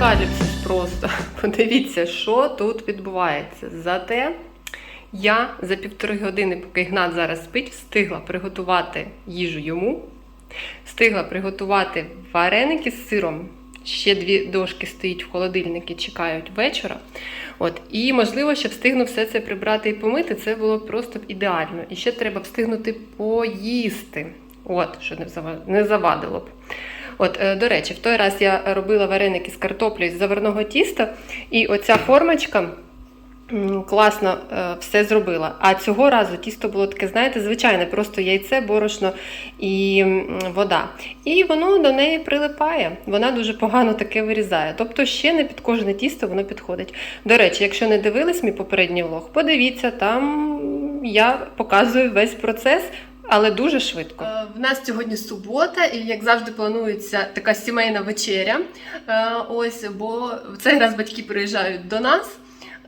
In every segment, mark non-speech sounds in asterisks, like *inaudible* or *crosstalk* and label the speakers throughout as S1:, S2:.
S1: апокаліпсис просто. *laughs* Подивіться, що тут відбувається. Зате я за півтори години, поки Ігнат зараз спить, встигла приготувати їжу йому, встигла приготувати вареники з сиром. Ще дві дошки стоїть в холодильнику, чекають вечора. От, і можливо, ще встигну все це прибрати і помити. Це було просто б ідеально. І ще треба встигнути поїсти. От, що не завадило б. От, е, до речі, в той раз я робила вареники з картоплею з заварного тіста, і оця формочка класно е, все зробила. А цього разу тісто було таке, знаєте, звичайне, просто яйце, борошно і вода. І воно до неї прилипає. Вона дуже погано таке вирізає. Тобто ще не під кожне тісто воно підходить. До речі, якщо не дивились мій попередній влог, подивіться, там я показую весь процес. Але дуже швидко. Е, В нас сьогодні субота, і як завжди планується така сімейна вечеря. Е, Ось, бо в цей раз батьки приїжджають до нас.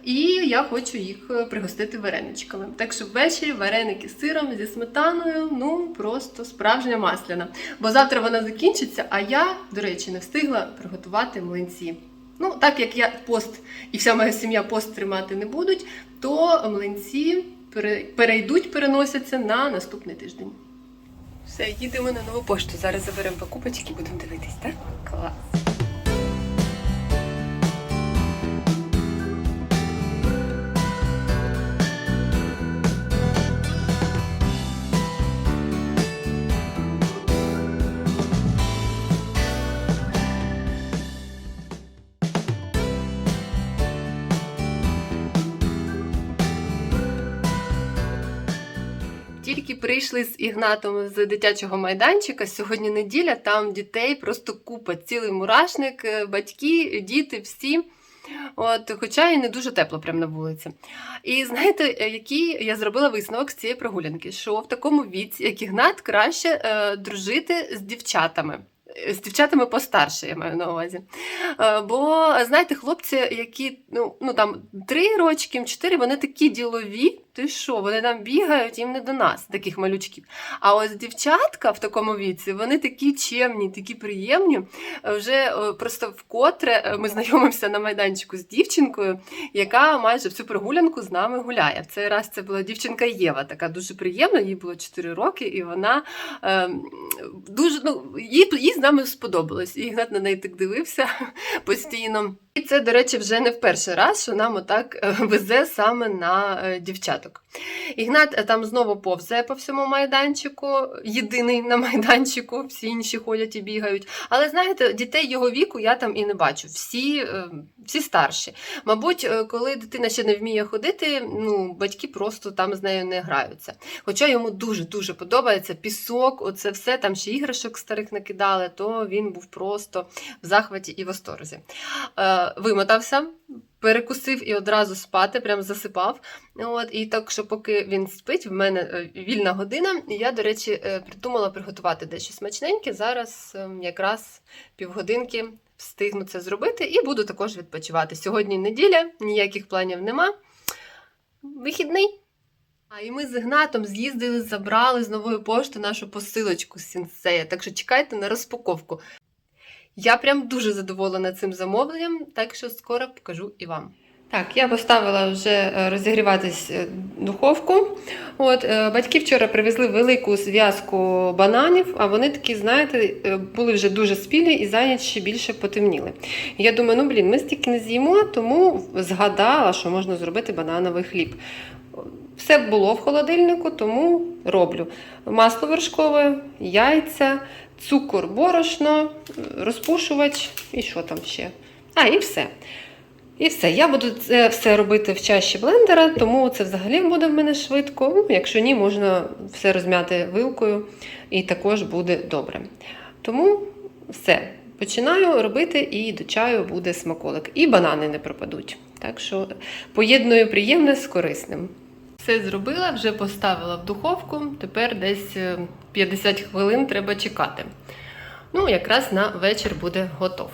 S1: І я хочу їх е, пригостити вареничками. Так що ввечері вареники з сиром, зі сметаною, ну просто справжня масляна. Бо завтра вона закінчиться, а я, до речі, не встигла приготувати млинці. Ну, так як я пост і вся моя сім'я пост тримати не будуть, то млинці перейдуть, переносяться на наступний тиждень. Все, їдемо на нову пошту. Зараз заберемо покупочки будемо дивитись, так? Клас. Прийшли з Ігнатом з дитячого майданчика. Сьогодні неділя, там дітей просто купа, цілий мурашник, е, батьки, діти, всі. От, хоча і не дуже тепло прямо на вулиці. І знаєте, е, який я зробила висновок з цієї прогулянки, що в такому віці, як Ігнат, краще е, дружити з дівчатами. З дівчатами постарше, я маю на увазі. Е, Бо знаєте, хлопці, які ну, ну там три рочки, чотири, вони такі ділові. Ти що, вони там бігають, їм не до нас, таких малючків. А ось дівчатка в такому віці, вони такі чемні, такі приємні. Вже е, просто вкотре е, ми знайомимося на майданчику з дівчинкою, яка майже всю прогулянку з нами гуляє. В цей раз це була дівчинка Єва, така дуже приємна, їй було 4 роки, і вона е, дуже ну, їй, їй з нами сподобалось. І Ігнат на неї так дивився *laughs* постійно. І це, до речі, вже не в перший раз, що нам отак е, везе саме на е, дівчаток. Ігнат е, там знову повзає по всьому майданчику, єдиний на майданчику, всі інші ходять і бігають. Але знаєте, дітей його віку я там і не бачу. Всі, е, всі старші. Мабуть, е, коли дитина ще не вміє ходити, ну, батьки просто там з нею не граються. Хоча йому дуже-дуже подобається пісок, оце все, там ще іграшок старих накидали, то він був просто в захваті і восторзі. Е, Вимотався, перекусив і одразу спати, прям засипав. От, і так, що поки він спить, в мене е, вільна година. Я, до речі, е, придумала приготувати дещо смачненьке. Зараз е, якраз півгодинки встигну це зробити і буду також відпочивати. Сьогодні неділя, ніяких планів нема. Вихідний. А і ми з Ігнатом з'їздили, забрали з нової пошти нашу посилочку з сінсея. Так що чекайте на розпаковку. Я прям дуже задоволена цим замовленням, так що скоро покажу і вам. Так, я поставила вже е, розігріватись е, духовку. От, е, батьки вчора привезли велику зв'язку бананів, а вони такі, знаєте, були вже дуже спілі і за ніч ще більше потемніли. Я думаю, ну блін, ми стільки не з'їмо, тому згадала, що можна зробити банановий хліб. Все було в холодильнику, тому роблю. Масло вершкове, яйця, цукор, борошно, розпушувач і що там ще. А, і все. І все. Я буду це все робити в чаші блендера, тому це взагалі буде в мене швидко. Ну, якщо ні, можна все розм'яти вилкою і також буде добре. Тому все. Починаю робити, і до чаю буде смаколик. І банани не пропадуть. Так що поєдную приємне з корисним. Все зробила, вже поставила в духовку. Тепер десь е, 50 хвилин треба чекати. Ну, якраз на вечір буде готов.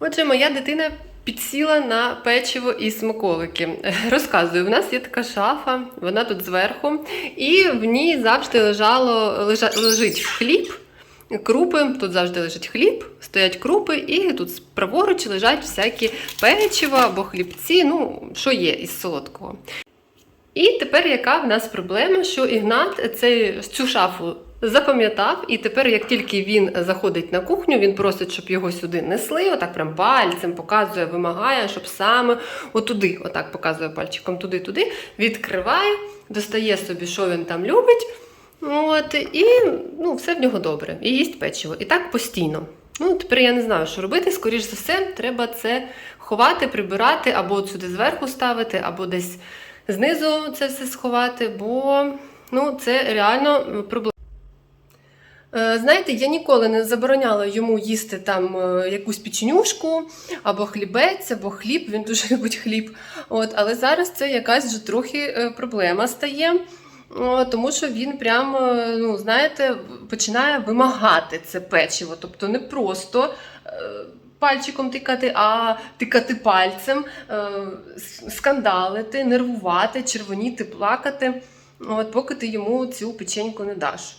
S1: Отже, моя дитина підсіла на печиво і смаколики. *laughs* Розказую, в нас є така шафа, вона тут зверху, і в ній завжди лежало, лежа, лежить хліб крупи. Тут завжди лежить хліб, стоять крупи, і тут праворуч лежать всякі печива або хлібці, ну, що є із солодкого. І тепер яка в нас проблема, що Ігнат цей, цю шафу запам'ятав, і тепер, як тільки він заходить на кухню, він просить, щоб його сюди несли, отак прям пальцем показує, вимагає, щоб саме отуди, отак показує пальчиком туди-туди, відкриває, достає собі, що він там любить. От, і ну, все в нього добре. І їсть печиво. І так постійно. Ну, тепер я не знаю, що робити. Скоріш за все, треба це ховати, прибирати, або сюди зверху ставити, або десь знизу це все сховати, бо ну, це реально проблема. Е, Знаєте, я ніколи не забороняла йому їсти там е, якусь печенюшку, або хлібець, або хліб. Він дуже *laughs* любить хліб. От, але зараз це якась вже трохи е, проблема стає. Тому що він прям, ну, знаєте, починає вимагати це печиво. Тобто не просто пальчиком тикати, а тикати пальцем, скандалити, нервувати, червоніти, плакати, от, поки ти йому цю печеньку не даш.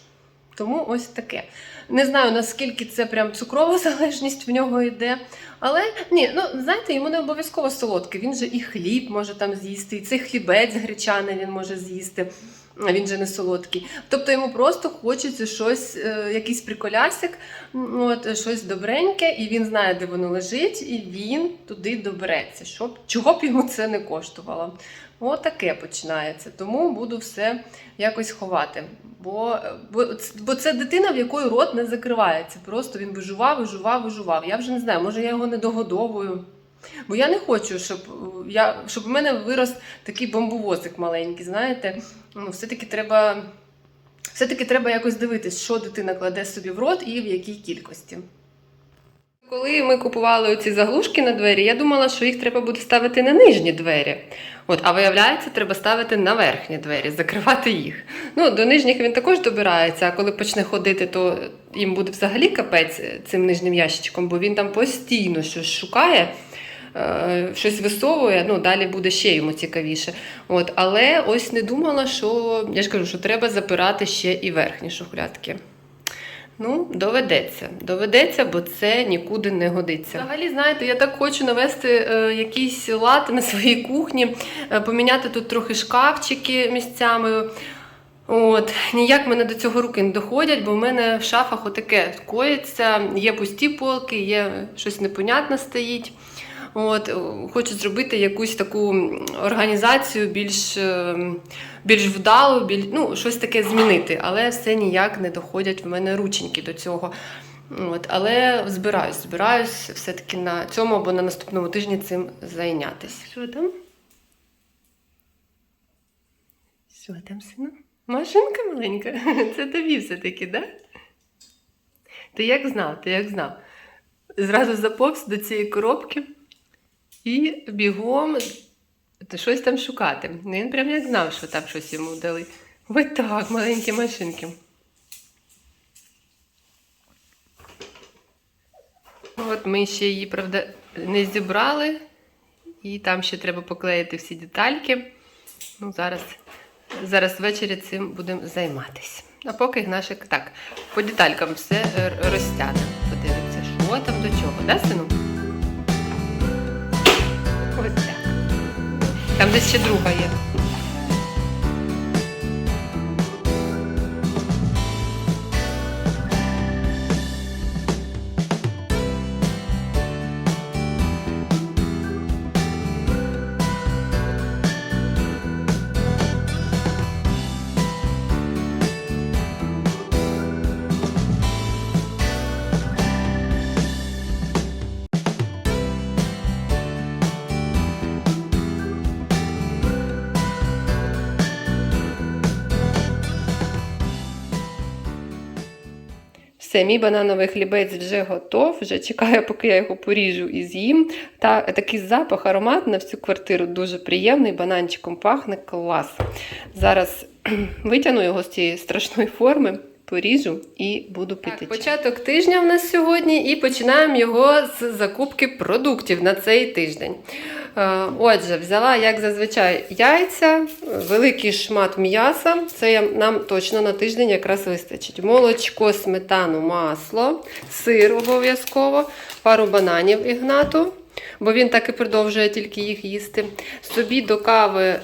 S1: Тому ось таке. Не знаю, наскільки це прям цукрова *laughs* залежність в нього йде. Але ні, ну знаєте, йому не обов'язково солодке. Він же і хліб може там з'їсти, і цей хлібець гречаний він може з'їсти. Він же не солодкий. Тобто йому просто хочеться щось, е, якийсь приколясик, от, щось добреньке, і він знає, де воно лежить, і він туди добереться, щоб чого б йому це не коштувало. Отаке починається. Тому буду все якось ховати. Бо, бо, бо це дитина, в якої рот не закривається. Просто він вижував, вижував, вижував. Я вже не знаю, може я його не догодовую. Бо я не хочу, щоб, е, я, щоб у мене вирос такий бомбовозик маленький, знаєте. Ну, все-таки треба, все-таки треба якось дивитись, що дитина кладе собі в рот і в якій кількості. Коли ми купували ці заглушки на двері, я думала, що їх треба буде ставити на нижні двері. От, а виявляється, треба ставити на верхні двері, закривати їх. Ну, до нижніх він також добирається, а коли почне ходити, то їм буде взагалі капець цим нижнім ящичком, бо він там постійно щось шукає, щось висовує, ну, далі буде ще йому цікавіше. От, але ось не думала, що я ж кажу, що треба запирати ще і верхні шухлядки. Ну, доведеться. Доведеться, бо це нікуди не годиться. Взагалі, знаєте, я так хочу навести е, якийсь лад на своїй кухні, е, поміняти тут трохи шкафчики місцями. От, ніяк мене до цього руки не доходять, бо в мене в шафах отаке коїться, є пусті полки, є щось непонятне стоїть. От, е, хочу зробити якусь таку організацію більш, е, більш вдалу, біль, ну, щось таке змінити, але все ніяк не доходять в мене рученьки до цього. От, але збираюсь, збираюсь все-таки на цьому або на наступному тижні цим зайнятися. Що там? Що там, сину? Машинка маленька? *laughs* Це тобі все-таки, так? Да? Ти як знав, ти як знав. Зразу заповз до цієї коробки і бігом щось там шукати. Ну, Він прям як знав, що там щось йому дали. Ось так, маленькі машинки. От ми ще її, правда, не зібрали, і там ще треба поклеїти всі детальки. Ну, зараз, зараз ввечері цим будемо займатися. А поки Ігнашик так, по деталькам все розтягне. Подивиться, що там до чого, да, сину? Там десь ще друга є. Все, мій банановий хлібець вже готов. Вже чекаю, поки я його поріжу і з'їм. Та такий запах, аромат на всю квартиру дуже приємний. Бананчиком пахне клас. Зараз витягну його з цієї страшної форми. Поріжу і буду пити. Так, початок тижня в нас сьогодні, і починаємо його з закупки продуктів на цей тиждень. Е, Отже, взяла, як зазвичай, яйця, великий шмат м'яса. Це нам точно на тиждень якраз вистачить. Молочко, сметану, масло, сир обов'язково, пару бананів ігнату, бо він так і продовжує тільки їх їсти. Собі до кави.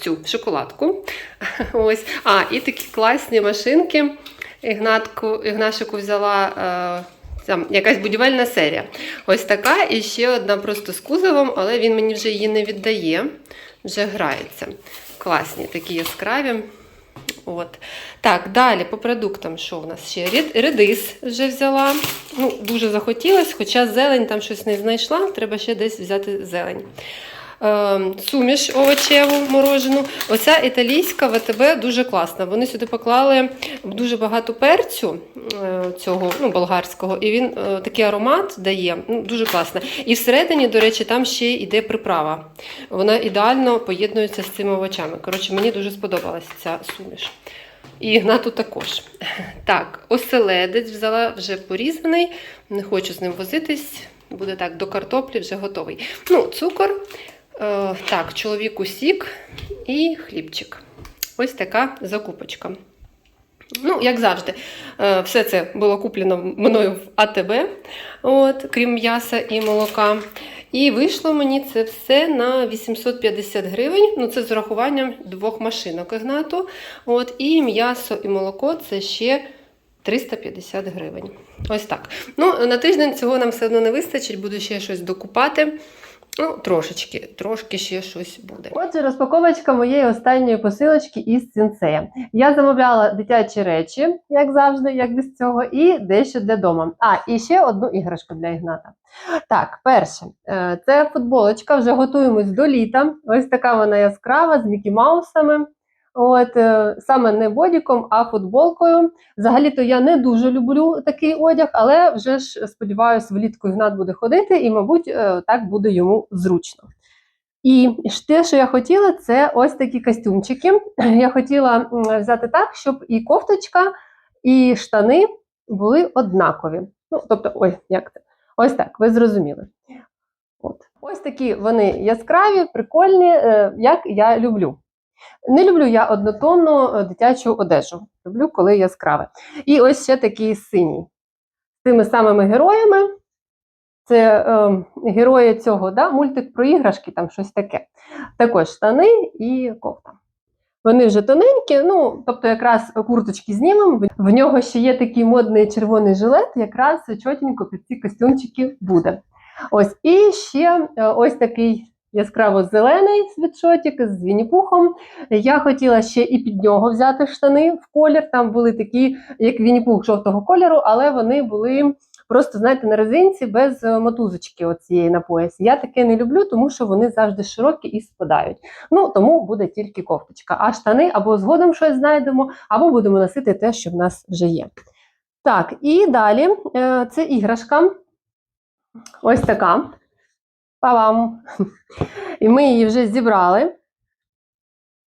S1: Цю шоколадку. *laughs* Ось. А, і такі класні машинки. Ігнатку, Ігнашику взяла е, там якась будівельна серія. Ось така, і ще одна просто з кузовом, але він мені вже її не віддає, вже грається. Класні, такі яскраві. От. Так, далі по продуктам, що в нас ще? Редис вже взяла. Ну, дуже захотілося, хоча зелень там щось не знайшла, треба ще десь взяти зелень. Е, суміш овочеву морожену. Оця італійська ВТБ дуже класна. Вони сюди поклали дуже багато перцю е, цього ну, болгарського, і він е, такий аромат дає. Ну, дуже класно. І всередині, до речі, там ще йде приправа. Вона ідеально поєднується з цими овочами. Коротше, мені дуже сподобалася ця суміш. І Ігнату також. *laughs* Так, оселедець взяла вже порізаний, не хочу з ним возитись. Буде так, до картоплі вже готовий. Ну, цукор, так, чоловіку сік і хлібчик. Ось така закупочка. Ну, як завжди, е, все це було куплено мною в АТБ, от, крім м'яса і молока. І вийшло мені це все на 850 гривень. Ну, це з урахуванням двох машинок Ігнату. От, і м'ясо і молоко це ще 350 гривень. Ось так. Ну, на тиждень цього нам все одно не вистачить, буду ще щось докупати. Ну, трошечки, трошки ще щось буде. Отже, розпаковочка моєї останньої посилочки із сінцея. Я замовляла дитячі речі, як завжди, як без цього, і дещо для дома. А, і ще одну іграшку для Ігната. Так, перше, е, це футболочка, вже готуємось до літа. Ось така вона яскрава з Мікі Маусами. От, е, саме не бодіком, а футболкою. Взагалі-то я не дуже люблю такий одяг, але вже ж сподіваюся, влітку Ігнат буде ходити, і, мабуть, е, так буде йому зручно. І те, що я хотіла, це ось такі костюмчики. Я хотіла взяти так, щоб і кофточка, і штани були однакові. Ну, тобто, ой, як це? Ось так, ви зрозуміли. От. Ось такі вони яскраві, прикольні, е, як я люблю. Не люблю я однотонну е, дитячу одежу. Люблю, коли яскраве. І ось ще такий синій. З тими самими героями. Це е, герої цього, да? мультик про іграшки, там щось таке. Також штани і кофта. Вони вже тоненькі, ну, тобто якраз курточки знімемо. В нього ще є такий модний червоний жилет, якраз чотенько під ці костюмчики буде. Ось, і ще е, ось такий яскраво-зелений світшотик з Вінні-Пухом. Я хотіла ще і під нього взяти штани в колір. Там були такі, як Вінні-Пух жовтого кольору, але вони були просто, знаєте, на резинці без е, мотузочки оцієї на поясі. Я таке не люблю, тому що вони завжди широкі і спадають. Ну, тому буде тільки кофточка. А штани або згодом щось знайдемо, або будемо носити те, що в нас вже є. Так, і далі е, це іграшка. Ось така. Па-вам! І ми її вже зібрали.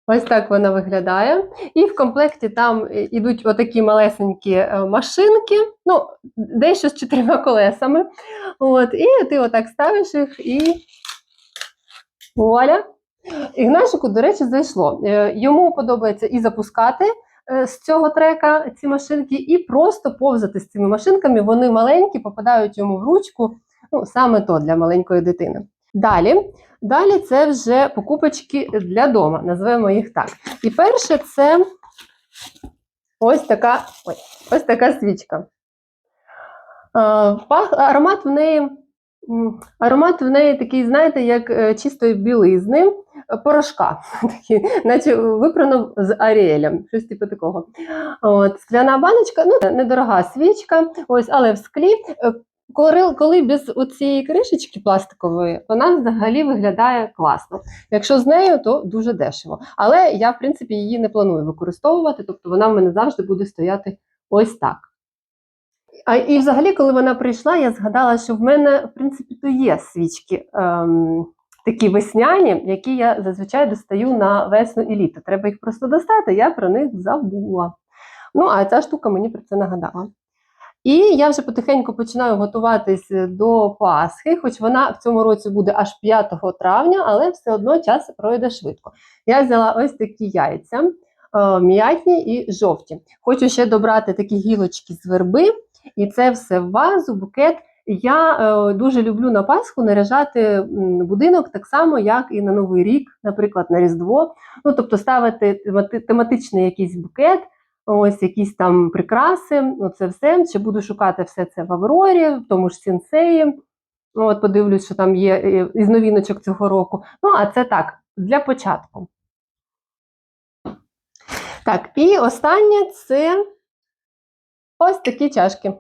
S1: Ось так вона виглядає. І в комплекті там е, ідуть отакі малесенькі е, машинки, ну, дещо з чотирма колесами. От, і ти отак ставиш їх і вуаля. Ігнашику, до речі, зайшло. Е, Йому подобається і запускати е, з цього трека ці машинки, і просто повзати з цими машинками. Вони маленькі, попадають йому в ручку. Ну, саме то для маленької дитини. Далі, далі це вже покупочки для дома, назвемо їх так. І перше це ось така, ой, ось така свічка. Е, аромат в неї. Аромат в неї такий, знаєте, як е, чистої білизни, е, порошка, *laughs* такий, наче випрано з Аріелем, щось типу такого. От, скляна баночка, ну, недорога свічка, ось, але в склі. Коли, коли без цієї кришечки пластикової, вона взагалі виглядає класно. Якщо з нею, то дуже дешево. Але я, в принципі, її не планую використовувати, тобто вона в мене завжди буде стояти ось так. А і взагалі, коли вона прийшла, я згадала, що в мене, в принципі, то є свічки ем, такі весняні, які я зазвичай достаю на весну і літо. Треба їх просто достати, я про них забула. Ну, а ця штука мені про це нагадала. І я вже потихеньку починаю готуватись до Пасхи, хоч вона в цьому році буде аж 5 травня, але все одно час пройде швидко. Я взяла ось такі яйця, е, м'ятні і жовті. Хочу ще добрати такі гілочки з верби, і це все в вазу, букет. Я е, дуже люблю на Пасху наряжати будинок так само, як і на Новий рік, наприклад, на Різдво. Ну, тобто ставити тематичний якийсь букет, ось якісь там прикраси, оце все. Ще буду шукати все це в Аврорі, в тому ж сінсеї. Ну, от подивлюсь, що там є е, із новіночок цього року. Ну, а це так, для початку. Так, і останнє це ось такі чашки.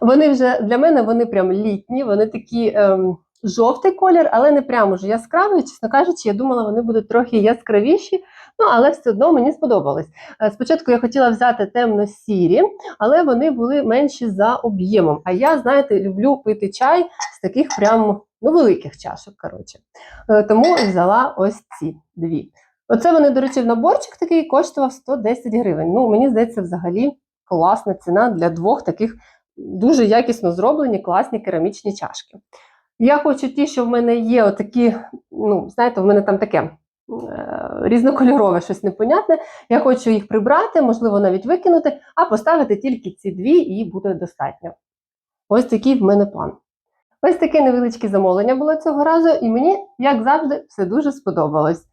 S1: Вони вже для мене вони прям літні, вони такі ем, жовтий колір, але не прямо ж яскравий. Чесно кажучи, я думала, вони будуть трохи яскравіші, ну але все одно мені сподобалось. Е, Спочатку я хотіла взяти темно-сірі, але вони були менші за об'ємом. А я, знаєте, люблю пити чай з таких прям ну, великих чашок. коротше. Е, Тому взяла ось ці дві. Оце вони, до речі, наборчик такий коштував 110 гривень. Ну, мені здається, взагалі класна ціна для двох таких дуже якісно зроблені, класні керамічні чашки. Я хочу ті, що в мене є, отакі, ну, знаєте, в мене там таке різнокольорове щось непонятне. Я хочу їх прибрати, можливо, навіть викинути, а поставити тільки ці дві, і буде достатньо. Ось такий в мене план. Ось таке невеличке замовлення було цього разу, і мені, як завжди, все дуже сподобалось.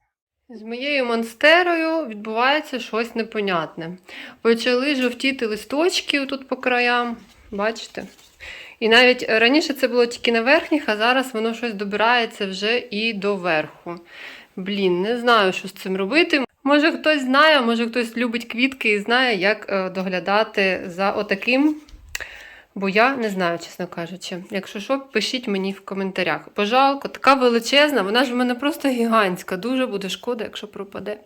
S1: З моєю монстерою відбувається щось непонятне. Почали жовтіти листочки тут по краям, бачите? І навіть раніше це було тільки на верхніх, а зараз воно щось добирається вже і до верху. Блін, не знаю, що з цим робити. Може хтось знає, може хтось любить квітки і знає, як е, доглядати за отаким. Бо я не знаю, чесно кажучи. Якщо що, пишіть мені в коментарях. Пожалко, така величезна, вона ж в мене просто гігантська. Дуже буде шкода, якщо пропаде.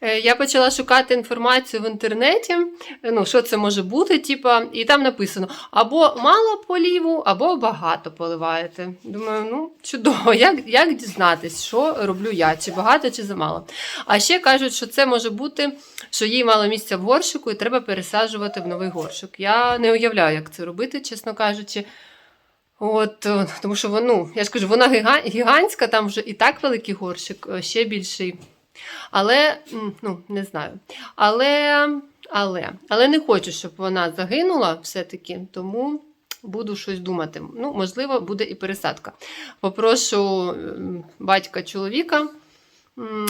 S1: Е, Я почала шукати інформацію в інтернеті, е, ну, що це може бути, типа, і там написано: або мало поліву, або багато поливаєте. Думаю, ну чудово, *laughs* як, як дізнатись, що роблю я, чи багато, чи замало. А ще кажуть, що це може бути, що їй мало місця в горщику, і треба пересаджувати в новий горщик. Я не уявляю, як це робити, чесно кажучи. От, е, тому що ну, я ж кажу, вона гігантська, там вже і так великий горщик, ще більший. Але ну, не знаю. Але, але, але не хочу, щоб вона загинула все-таки, тому буду щось думати. Ну, можливо, буде і пересадка. Попрошу батька чоловіка,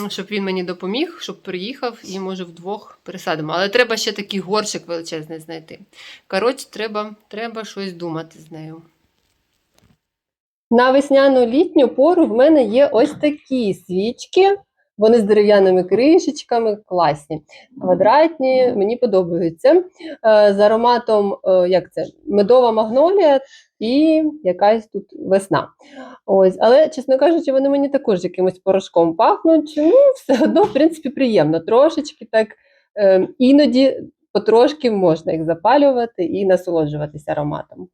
S1: щоб він мені допоміг, щоб приїхав і, може, вдвох пересадимо. Але треба ще такий горщик величезний знайти. Коротше, треба, треба щось думати з нею. На весняну літню пору в мене є ось такі свічки. Вони з дерев'яними кришечками, класні, квадратні, мені подобаються. Е, З ароматом, е, як це, медова магнолія і якась тут весна. Ось, але, чесно кажучи, вони мені також якимось порошком пахнуть. Ну, все одно, в принципі, приємно. Трошечки так е, іноді потрошки можна їх запалювати і насолоджуватися ароматом.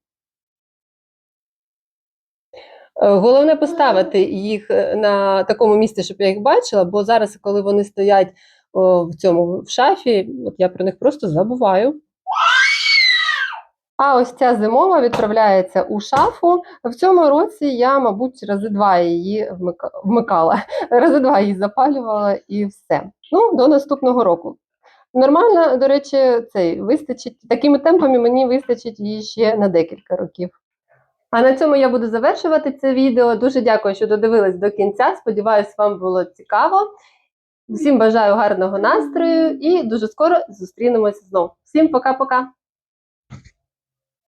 S1: Е, Головне поставити їх е, на такому місці, щоб я їх бачила, бо зараз, коли вони стоять о, в цьому в шафі, от я про них просто забуваю. А ось ця зимова відправляється у шафу. В цьому році я, мабуть, рази два її вмикала, *laughs* рази два її запалювала і все. Ну, до наступного року. Нормально, до речі, цей вистачить. Такими темпами мені вистачить її ще на декілька років. А на цьому я буду завершувати це відео. Дуже дякую, що додивились до кінця. Сподіваюсь, вам було цікаво. Всім бажаю гарного настрою і дуже скоро зустрінемося знову. Всім пока-пока!